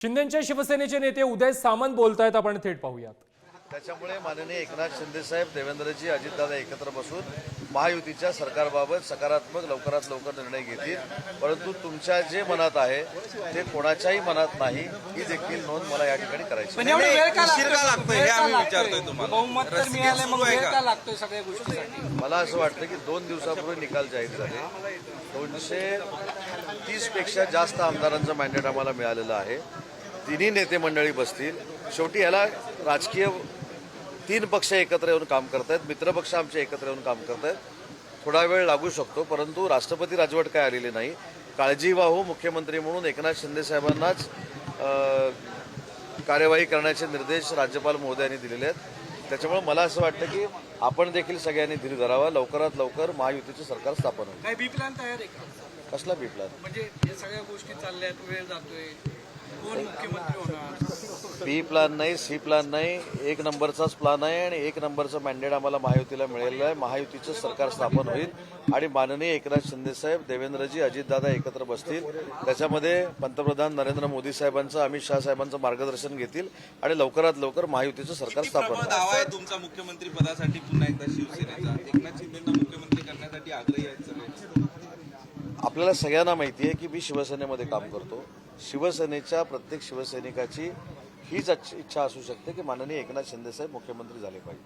शिंदेचे शिवसेनेचे नेते उदय सामंत बोलतायत आपण थेट पाहूयात. त्याच्यामुळे माननीय एकनाथ शिंदे साहेब देवेंद्रजी अजितदादा एकत्र बसून महायुतीच्या सरकारबाबत सकारात्मक लवकरात लवकर निर्णय घेतील. परंतु तुमच्या जे मनात आहे ते कोणाच्याही मनात नाही. ही देखील नोंद मला या ठिकाणी करायची हे मला असं वाटतं की दोन दिवसापूर्वी निकाल जाहीर झाले. दोनशे तीसपेक्षा जास्त आमदारांचं मॅन्डेट आम्हाला मिळालेलं आहे. तिन्ही नेते मंडळी बसतील. शेवटी याला राजकीय तीन पक्ष एकत्र येऊन काम करतायत मित्रपक्ष आमचे एकत्र येऊन काम करतायत. थोडा वेळ लागू शकतो परंतु राष्ट्रपती राजवट काय आलेली नाही. काळजीवाहू मुख्यमंत्री म्हणून एकनाथ शिंदे साहेबांनाच कार्यवाही करण्याचे निर्देश राज्यपाल महोदयांनी दिलेले आहेत. त्याच्यामुळे मला असं वाटतं की आपण देखील सगळ्यांनी धीर धरावा. लवकरात लवकर महायुतीचे सरकार स्थापन होईल. कसला बी प्लॅन? म्हणजे सगळ्या गोष्टी चालल्यात वेळ जातोय. बी प्लॅन नाही सी प्लॅन नाही एक नंबरचाच प्लॅन आहे आणि एक नंबरचं मॅन्डेट आम्हाला महायुतीला मिळालेलं आहे. महायुतीचं सरकार स्थापन होईल आणि माननीय एकनाथ शिंदे साहेब देवेंद्रजी अजितदादा एकत्र बसतील. त्याच्यामध्ये पंतप्रधान नरेंद्र मोदी साहेबांचं अमित शहा साहेबांचं मार्गदर्शन घेतील आणि लवकरात लवकर महायुतीचं सरकार स्थापन दावा आहे तुमचा मुख्यमंत्री पदासाठी पुन्हा एकदा शिवसेनेचा? एकनाथ शिंदेना मुख्यमंत्री करण्यासाठी आग्रही आहेत आपल्याला सगळ्यांना माहिती आहे की मी शिवसेनेमध्ये काम करतो. शिवसेनेच्या प्रत्येक शिवसैनिकाची हीच इच्छा असू शकते की माननीय एकनाथ शिंदेसाहेब मुख्यमंत्री झाले पाहिजे.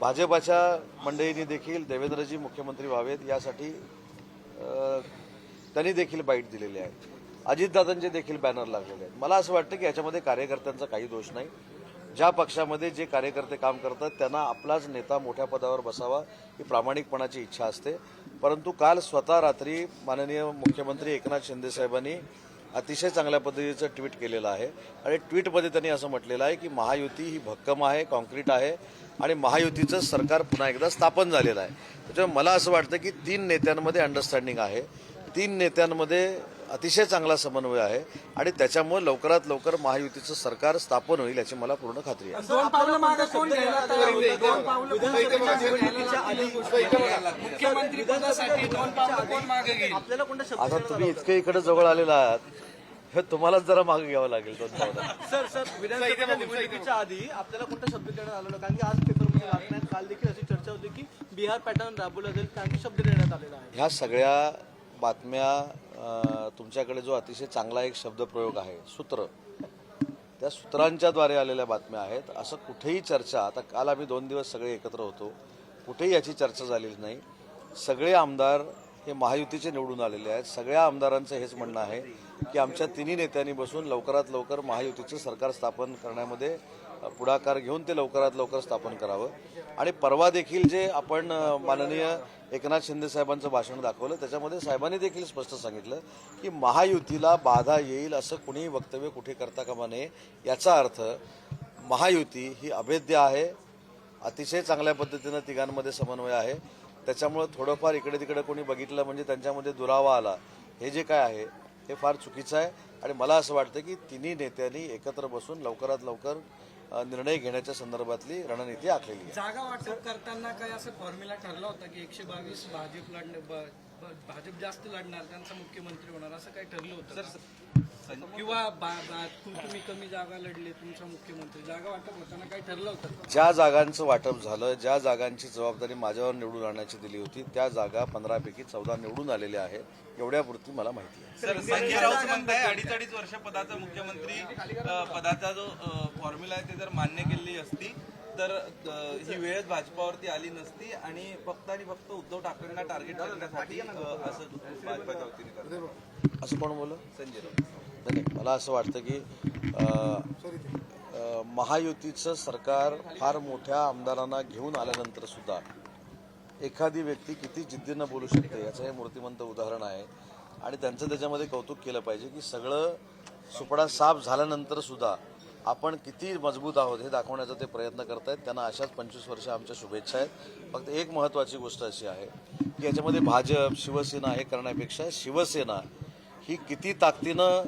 भाजपाच्या मंडळींनी देखील देवेंद्रजी मुख्यमंत्री व्हावेत यासाठी त्यांनी देखील बाईट दिलेली आहे. अजितदादांचे देखील बॅनर लागलेले आहेत. मला असं वाटतं की याच्यामध्ये कार्यकर्त्यांचा काही दोष नाही. ज्या पक्षामध्ये जे कार्यकर्ते काम करतात त्यांना आपलाच नेता मोठ्या पदावर बसावा ही प्रामाणिकपणाची इच्छा असते. परंतु काल स्वतः रात्री माननीय मुख्यमंत्री एकनाथ शिंदेसाहेबांनी अतिशय चांगल्या पद्धतीचं ट्विट केलेलं आहे. आणि ट्विटमध्ये त्यांनी असं म्हटलेलं आहे की महायुती ही भक्कम आहे कॉन्क्रीट आहे आणि महायुतीचं सरकार पुन्हा एकदा स्थापन झालेलं आहे. त्याच्यामुळे मला असं वाटतं की तीन नेत्यांमध्ये अंडरस्टँडिंग आहे. तीन नेत्यांमध्ये अतिशय चांगला समन्वय आहे आणि त्याच्यामुळे लवकरात लवकर महायुतीचं सरकार स्थापन होईल याची मला पूर्ण खात्री आहे. दोन पावलं मागे कोण घ्यायला तयार होतं? दोन पावलं कोण घ्यायला लागलं? मुख्यमंत्री पदासाठी दोन पावलं कोण मागे घेईल? आता तुम्ही इतके इकडे जवळ आलेला आहात. हे तुम्हालाच जरा मागे घ्यावं लागेल दोन पावलं. सर सर विधानसभेच्या निवडणुकीच्या आधी आपल्याला कोणता शब्द देण्यात आलेला कारण की आज पेपरमध्ये बातम्यात काल देखील अशी चर्चा होती की बिहार पॅटर्न राबवला जाईल कारण शब्द देण्यात आलेला आहे. ह्या सगळ्या बातम्या तुमच्याकडे जो अतिशय चांगला एक शब्दप्रयोग आहे सूत्र. त्या सूत्रांच्याद्वारे आलेल्या बातम्या आहेत. असं कुठेही चर्चा आता काल आम्ही दोन दिवस सगळे एकत्र होतो कुठेही याची चर्चा झालेली नाही. सगळे आमदार हे महायुतीचे निवडून आलेले आहेत. सगळ्या आमदारांचं हेच म्हणणं आहे की आमच्या तिन्ही नेत्यांनी बसून लवकरात लवकर महायुतीचं सरकार स्थापन करण्यामध्ये पुढाकार घेऊन ते लवकरात लवकर स्थापन करावं. आणि परवा देखील जे आपण माननीय एकनाथ शिंदे साहेबांचं भाषण दाखवलं त्याच्यामध्ये साहेबांनी देखील स्पष्ट सांगितलं की महायुतीला बाधा येईल असं कुणीही वक्तव्य कुठे करता कामा नये याचा अर्थ महायुती ही अभेद्य आहे अतिशय चांगल्या पद्धतीनं तिघांमध्ये समन्वय आहे. त्याच्यामुळं थोडंफार इकडे तिकडे कोणी बघितलं म्हणजे त्यांच्यामध्ये दुरावा आला. हे जे काय आहे हे फार चुकीचं आहे. आणि मला असं वाटतं की तिन्ही नेत्यांनी एकत्र बसून लवकरात लवकर निर्णय घेण्याच्या संदर्भातली रणनीती आखलेली आहे. जागा वाटप करताना काय असं फॉर्म्युला ठरला होता की एकशे बावीस भाजप ब- भाजप जास्त लढणार त्यांचा मुख्यमंत्री होणार असं काही ठरलं होतं? किंवा तुम्ही कमी जागा लढले तुमचा मुख्यमंत्री जागा वाटप होताना काही ठरलं होतं? ज्या जागांचं वाटप झालं ज्या जागांची जबाबदारी माझ्यावर निवडून आणण्याची दिली होती त्या जागा पंधरापैकी चौदा निवडून आलेल्या आहेत एवढ्यापुरती मला माहिती आहे सर संजय राऊत म्हणताय अडीच अडीच वर्ष पदाचा मुख्यमंत्री पदाचा जो फॉर्म्युला आहे ते जर मान्य केलेली असती तर ही वेळच भाजपावरती आली नसती आणि फक्त आणि फक्त उद्धव ठाकरेंना टार्गेट करण्यासाठी असं भाजपाच्या वतीने असं कोण बोललं? संजय राऊत. नाही मला असं वाटतं की महायुतीचं सरकार फार मोठ्या आमदारांना घेऊन आल्यानंतर सुद्धा एखादी व्यक्ती किती जिद्दीनं बोलू शकते याचं हे मूर्तिमंत उदाहरण आहे. आणि त्यांचं त्याच्यामध्ये कौतुक केलं पाहिजे की सगळं सुपडा साफ झाल्यानंतर सुद्धा आपण किती मजबूत आहोत हे दाखवण्याचा ते प्रयत्न करत आहेत त्यांना अशाच पंचवीस वर्ष आमच्या शुभेच्छा आहेत. फक्त एक महत्त्वाची गोष्ट अशी आहे की याच्यामध्ये भाजप शिवसेना हे करण्यापेक्षा शिवसेना ही किती ताकदीनं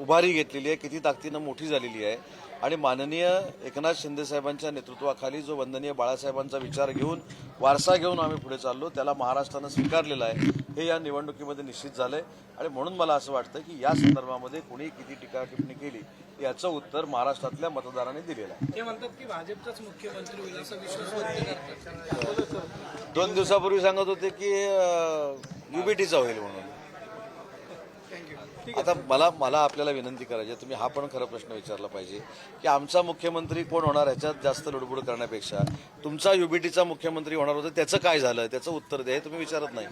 उभारी घेतलेली आहे किती ताकदीनं मोठी झालेली आहे. आणि माननीय एकनाथ शिंदे साहेबांच्या नेतृत्वाखाली जो वंदनीय बाळासाहेबांचा विचार घेऊन वारसा घेऊन आम्ही पुढे चाललो त्याला महाराष्ट्रानं स्वीकारलेला आहे हे या निवडणुकीमध्ये निश्चित झालंय. आणि म्हणून मला असं वाटतं की या संदर्भामध्ये कोणी किती टीका टिप्पणी केली याचं उत्तर महाराष्ट्रातल्या मतदारांनी दिलेलं आहे. ते म्हणतात की भाजपचाच मुख्यमंत्री होईल असा विश्वास व्यक्त करतात. दोन दिवसापूर्वी सांगत होते की युबीटीचा होईल म्हणून. आता मला मला आपल्याला विनंती करायची तुम्ही हा पण खरा प्रश्न विचारला पाहिजे की आमचा मुख्यमंत्री कोण होणार ह्याच्यात जास्त लुडबुड करण्यापेक्षा? तुमचा युबीटीचा मुख्यमंत्री होणार होता त्याचं काय झालं? त्याचं उत्तर द्या हे तुम्ही विचारत नाही.